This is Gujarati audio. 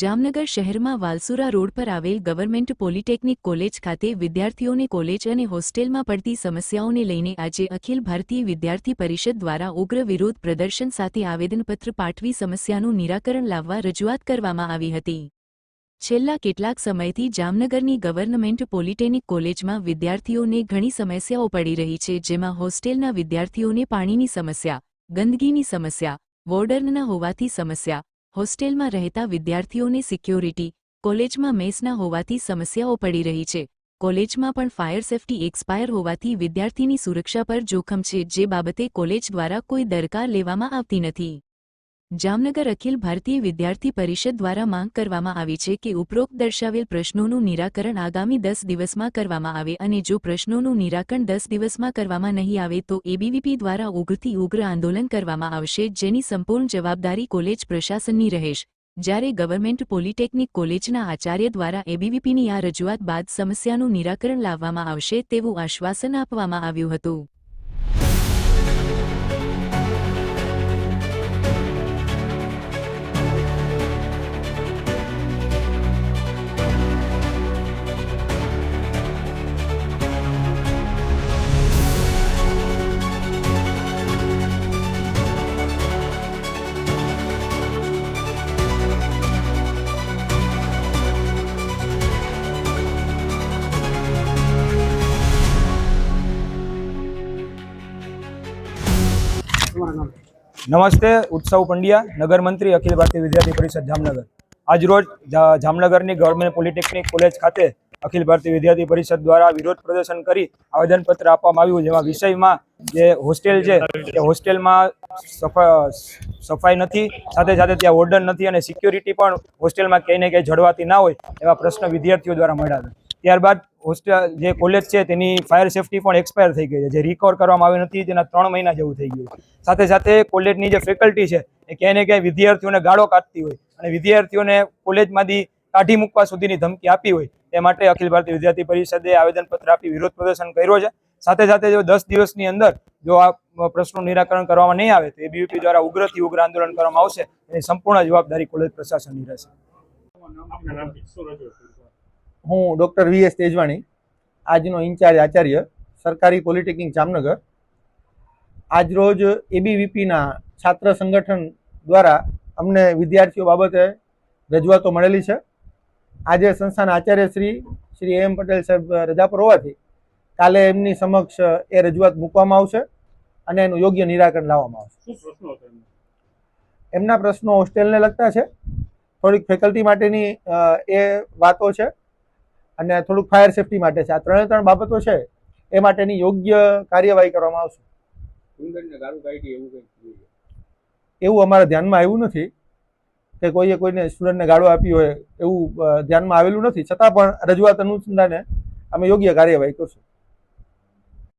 જામનગર શહેરમાં વાલસુરા રોડ પર આવેલ ગવર્મેન્ટ પોલિટેકનિક કોલેજ ખાતે વિદ્યાર્થીઓને કોલેજ અને હોસ્ટેલમાં પડતી સમસ્યાઓને લઈને આજે અખિલ ભારતીય વિદ્યાર્થી પરિષદ દ્વારા ઉગ્ર વિરોધ પ્રદર્શન સાથે આવેદનપત્ર પાઠવી સમસ્યાનું નિરાકરણ લાવવા રજૂઆત કરવામાં આવી હતી. છેલ્લા કેટલાક સમયથી જામનગરની ગવર્નમેન્ટ પોલિટેકનિક કોલેજમાં વિદ્યાર્થીઓને ઘણી સમસ્યાઓ પડી રહી છે, જેમાં હોસ્ટેલના વિદ્યાર્થીઓને પાણીની સમસ્યા ગંદકીની સમસ્યા વોર્ડનના હોવાથી સમસ્યા હોસ્ટેલમાં રહેતા વિદ્યાર્થીઓને સિક્યોરિટી, કોલેજમાં મેસના હોવાથી સમસ્યાઓ પડી રહી છે. કોલેજમાં પણ ફાયર સેફટી એક્સપાયર હોવાથી વિદ્યાર્થીની સુરક્ષા પર જોખમ છે, જે બાબતે કોલેજ દ્વારા કોઈ દરકાર લેવામાં આવતી નથી. જામનગર અખિલ ભારતીય વિદ્યાર્થી પરિષદ દ્વારા માંગ કરવામાં આવી છે કે ઉપરોક્ત દર્શાવેલ પ્રશ્નોનું નિરાકરણ આગામી દસ દિવસમાં કરવામાં આવે અને જો પ્રશ્નોનું નિરાકરણ દસ દિવસમાં કરવામાં નહીં આવે તો એબીવીપી દ્વારા ઉગ્રથી ઉગ્ર આંદોલન કરવામાં આવશે જેની સંપૂર્ણ જવાબદારી કોલેજ પ્રશાસનની રહેશ. જ્યારે ગવર્મેન્ટ પોલિટેકનિક કોલેજના આચાર્ય દ્વારા એબીવીપીની આ રજૂઆત બાદ સમસ્યાનું નિરાકરણ લાવવામાં આવશે તેવું આશ્વાસન આપવામાં આવ્યું હતું. નમસ્તે, ઉત્સવ પંડ્યા નગર મંત્રી અખિલ ભારતીય વિદ્યાર્થી પરિષદ જામનગર. આજરોજ રોજ જામનગરની ગવર્મેન્ટ પોલિટેકનિક કોલેજ ખાતે અખિલ ભારતીય વિદ્યાર્થી પરિષદ દ્વારા વિરોધ પ્રદર્શન કરી આવેદનપત્ર આપવામાં આવ્યું, જેમાં વિષયમાં જે હોસ્ટેલ છે તે હોસ્ટેલમાં સફા, સફાઈ નથી, સાથે સાથે ત્યાં ઓર્ડર નથી અને સિક્યોરિટી પણ હોસ્ટેલમાં ક્યાંય ને ક્યાંય જળવાતી ના હોય, એવા પ્રશ્ન વિદ્યાર્થીઓ દ્વારા મળ્યા ત્યારબાદ હોસ્ટેલ જે કોલેજ છે તેની ફાયર સેફટી પણ એક્સપાયર થઈ ગઈ છે. જે રિકવર કરવામાં આવી નથી, તેના ત્રણ મહિના જેવું થઈ ગયું સાથે સાથે કોલેજની જે ફેકલ્ટી છે, એ ક્યાંય ને ક્યાંય વિદ્યાર્થીઓને ગાળો કાઢતી હોય અને વિદ્યાર્થીઓને કોલેજમાંથી કાઢી મૂકવા સુધીની ધમકી આપી હોય, તે માટે અખિલ ભારતીય વિદ્યાર્થી પરિષદે આવેદનપત્ર આપી વિરોધ પ્રદર્શન કર્યો છે. સાથે સાથે જો દસ દિવસની અંદર જો આ પ્રશ્નનું નિરાકરણ કરવામાં નહીં આવે, તો એબીવીપી દ્વારા ઉગ્રથી ઉગ્ર આંદોલન કરવામાં આવશે. એની સંપૂર્ણ જવાબદારી કોલેજ પ્રશાસનની રહેશે. હું ડૉક્ટર વી એસ તેજવાણી આજનો ઇન્ચાર્જ આચાર્ય સરકારી પોલિટેકનિક જામનગર. આજરોજ એબીવીપીના છાત્ર સંગઠન દ્વારા અમને વિદ્યાર્થીઓ બાબતે રજૂઆતો મળેલી છે. આજે સંસ્થાના આચાર્ય શ્રી શ્રી એમ પટેલ સાહેબ રજા પર હોવાથી કાલે એમની સમક્ષ એ રજૂઆત મૂકવામાં આવશે અને એનું યોગ્ય નિરાકરણ લાવવામાં આવશે. એમના? પ્રશ્નો હોસ્ટેલને લગતા છે. થોડીક ફેકલ્ટી માટેની એ વાતો છે. અને થોડુંક ફાયર સેફટી માટે છે. આ ત્રણે ત્રણ બાબતો છે એ માટેની યોગ્ય કાર્યવાહી કરવામાં આવશે. એવું અમારા ધ્યાનમાં આવ્યું નથી કે કોઈએ કોઈને સ્ટુડન્ટને ગાળો આપી હોય એવું ધ્યાનમાં આવેલું નથી. છતાં પણ રજૂઆત અનુસંધાને અમે યોગ્ય કાર્યવાહી કરશું.